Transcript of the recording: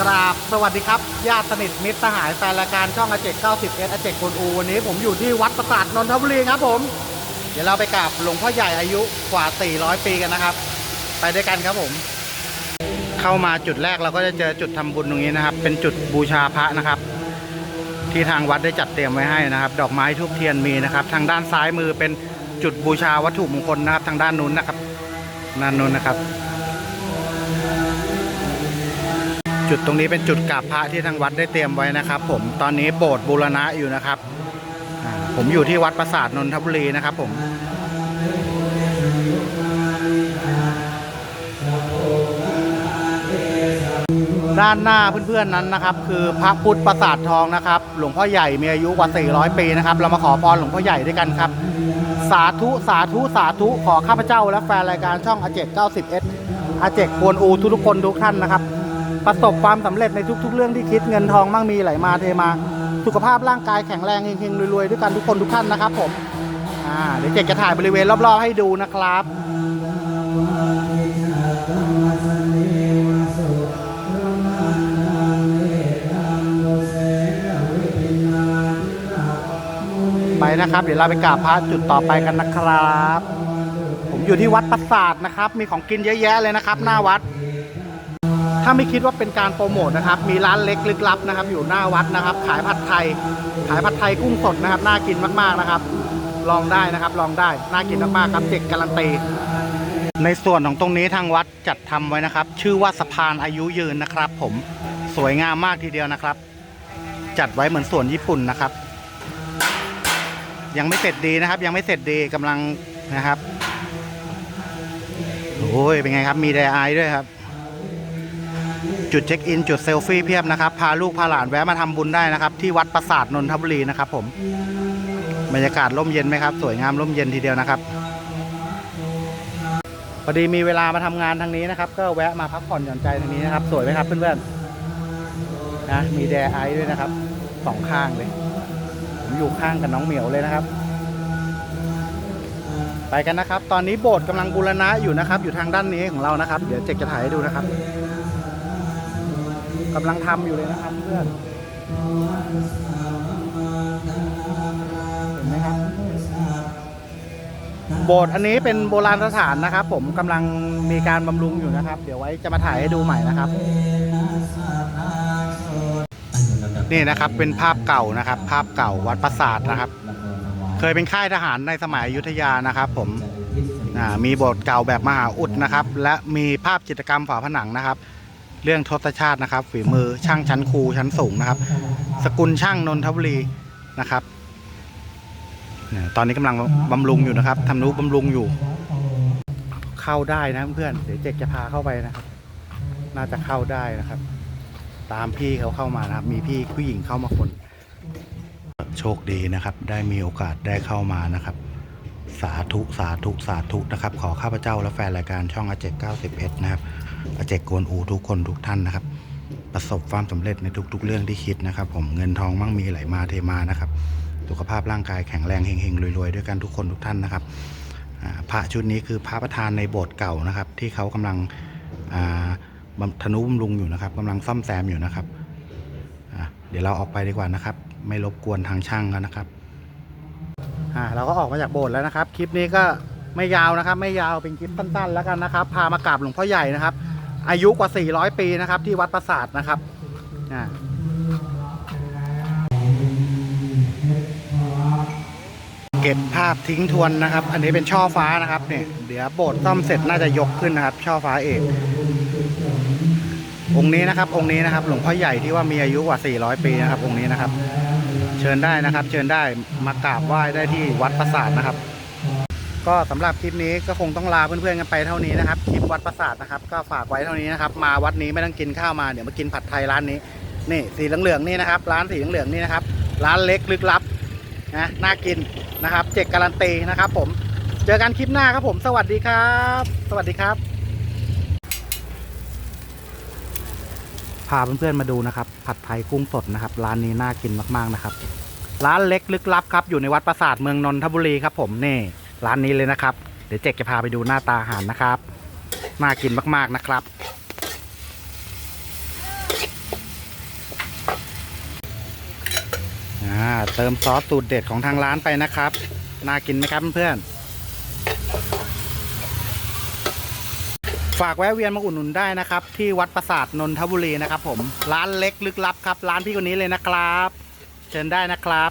กราบสวัสดีครับญาติสนิทมิตรสหายแฟนรายการช่องอาเจก90เอสอาเจกคนอูวันนี้ผมอยู่ที่วัดประสาทนนทบุรีครับผม เดี๋ยวเราไปกราบหลวงพ่อใหญ่อายุกว่า 400 ปีกันนะครับ ไปด้วยกันครับผม เข้ามาจุดแรกเราก็จะเจอจุดทำบุญตรงนี้นะครับ เป็นจุดบูชาพระนะครับ ที่ทางวัดได้จัดเตรียมไว้ให้นะครับ ดอกไม้ทูบเทียนมีนะครับ ทางด้านซ้ายมือเป็นจุดบูชาวัตถุมงคลนะครับ ทางด้านนู้นนะครับด้านนู้นนะครับ จุดตรงนี้เป็นจุดกราบพระที่ทางวัดได้เตรียมไว้นะครับ ผมตอนนี้โบสถ์บูรณะอยู่นะครับผมอยู่ที่วัดปราสาทนนทบุรีนะครับ ผมด้านหน้าเพื่อนๆนั้นนะครับ คือพระพุทธปราสาททองนะครับ หลวงพ่อใหญ่มีอายุกว่า 400 ปีนะครับ เรามาขอพรหลวงพ่อใหญ่ด้วยกันครับ สาธุสาธุสาธุขอข้าพเจ้าและแฟนรายการช่องอาเจก90 s อาเจกกวนอูทุกๆคนทุกท่านนะครับ ประสบความสำเร็จในทุก ๆ เรื่องที่คิดเงินทองมั่งมีไหลมาเทมา สุขภาพร่างกายแข็งแรงเฮงๆรวยๆด้วยกันทุกคนทุกท่านนะครับผมอ่าเดี๋ยวเจกจะถ่ายบริเวณรอบๆให้ดูนะครับไปนะครับ เดี๋ยวเราไปกราบพระจุดต่อไปกันนะครับ ผมอยู่ที่วัดปราสาทนะครับ มีของกินเยอะแยะเลยนะครับ หน้าวัด ถ้าไม่คิดว่าเป็นการโปรโมทนะครับ มีร้านเล็กลึกลับนะครับ อยู่หน้าวัดนะครับ ขายผัดไทย ขายผัดไทยกุ้งสดนะครับ น่ากินมากๆนะครับ ลองได้นะครับ ลองได้ น่ากินมากๆครับ เด็กการันตี ในส่วนของตรงนี้ทางวัดจัดทำไว้นะครับ ชื่อว่าสะพานอายุยืนนะครับ ผม สวยงามมากทีเดียวนะครับ จัดไว้เหมือนสวนญี่ปุ่นนะครับ ยังไม่เสร็จดีนะครับ ยังไม่เสร็จดีกำลังนะครับ โอ้ย เป็นไงครับ มีไดอาด้วยครับ จุดเช็คอิน จุดเซลฟี่เพียบนะครับ พาลูกพาหลานแวะมาทำบุญได้นะครับ ที่วัดปราสาทนนทบุรีนะครับ ผมบรรยากาศร่มเย็นไหมครับ สวยงามร่มเย็นทีเดียวนะครับพอดีมีเวลามาทำงานทางนี้นะครับ ก็แวะมาพักผ่อนหย่อนใจทางนี้นะครับ สวยไหมครับเพื่อนๆนะมีแดไอด้วยนะครับสองข้างเลย ผมอยู่ข้างกับน้องเหมียวเลยนะครับ ไปกันนะครับ ตอนนี้โบสถ์กำลังบูรณะอยู่นะครับ อยู่ทางด้านนี้ของเรานะครับ เดี๋ยวเจกจะถ่ายให้ดูนะครับ กำลังทำอยู่เลยนะครับเพื่อนเห็นไหมครับ โบสถ์อันนี้เป็นโบราณสถานนะครับ ผมกำลังมีการบำรุงอยู่นะครับ เดี๋ยวไว้จะมาถ่ายให้ดูใหม่นะครับนี่นะครับเป็นภาพเก่านะครับ ภาพเก่าวัดปราสาทนะครับ เคยเป็นค่ายทหารในสมัยอยุธยานะครับ ผมมีโบสถ์เก่าแบบมหาอุดนะครับ และมีภาพจิตรกรรมฝาผนังนะครับ เรื่องทศชาตินะครับ ฝีมือช่างชั้นครูชั้นสูงนะครับ สกุลช่างนนทบุรีนะครับตอนนี้กำลังบำรุงอยู่นะครับทำนุบำรุงอยู่ เข้าได้นะเพื่อนเดี๋ยวเจกจะพาเข้าไปนะครับ น่าจะเข้าได้นะครับ ตามพี่เขาเข้ามานะครับ มีพี่ผู้หญิงเข้ามาคน โชคดีนะครับ ได้มีโอกาสได้เข้ามานะครับ สาธุสาธุสาธุนะครับ ขอข้าพเจ้าและแฟนรายการช่องอาเจเก91นะครับ อาเจกโกวนอูทุกคนทุกท่านนะครับ ประสบความสำเร็จในทุก ๆ เรื่องที่คิดนะครับ ผมเงินทองมั่งมีไหลมาเทมานะครับสุขภาพร่างกายแข็งแรงเฮงๆรวยๆด้วยกันทุกคนทุกท่านนะครับพระชุดนี้คือพระประธานในโบสถ์เก่านะครับ ที่เขากำลังธนุบำรุงอยู่นะครับกำลังซ่อมแซมอยู่นะครับเดี๋ยวเราออกไปดีกว่านะครับ ไม่รบกวนทางช่างกันนะครับเราก็ออกมาจากโบสถ์แล้วนะครับ คลิปนี้ก็ไม่ยาวนะครับ ไม่ยาวเป็นคลิปสั้นๆ แล้วกันนะครับ พามากราบหลวงพ่อใหญ่นะครับ อายุกว่า 400 ปีนะครับ ที่วัดปราสาทนะครับอ่าเก็บภาพทิ้งทวนนะครับ อันนี้เป็นช่อฟ้านะครับเนี่ยเดี๋ยวโบสถ์ซ่อมเสร็จน่าจะยกขึ้นนะครับ ช่อฟ้าเอกองค์นี้นะครับ องค์นี้นะครับ หลวงพ่อใหญ่ที่ว่ามีอายุกว่า 400 ปีนะครับ องค์นี้นะครับ เชิญได้นะครับ เชิญได้มากราบไหว้ได้ที่วัดปราสาทนะครับ ก็สำหรับคลิปนี้ก็คงต้องลาเพื่อนๆกันไปเท่านี้นะครับคลิปวัดปราสาทนะครับ ก็ฝากไว้เท่านี้นะครับ มาวัดนี้ไม่ต้องกินข้าวมาเดี๋ยวมากินผัดไทยร้านนี้ นี่สีเหลืองๆนี่นะครับ ร้านสีเหลืองๆนี่นะครับ ร้านเล็กลึกลับนะน่ากินนะครับ เจกการันตีนะครับผมเจอกันคลิปหน้าครับผม สวัสดีครับ สวัสดีครับ พาเพื่อนๆมาดูนะครับ ผัดไทยกุ้งสดนะครับ ร้านนี้น่ากินมากๆนะครับ ร้านเล็กลึกลับครับ อยู่ในวัดปราสาทเมืองนนทบุรีครับผมนี่ ร้านนี้เลยนะครับ เดี๋ยวเจ๊จะพาไปดูหน้าตาอาหารนะครับ น่ากินมากๆนะครับ เติมซอสสูตรเด็ดของทางร้านไปนะครับ น่ากินไหมครับเพื่อนฝากแวะเวียนมาอุดหนุนได้นะครับ ที่วัดประสาทนนทบุรีนะครับ ผมร้านเล็กลึกลับครับ ร้านพี่คนนี้เลยนะครับ เชิญได้นะครับ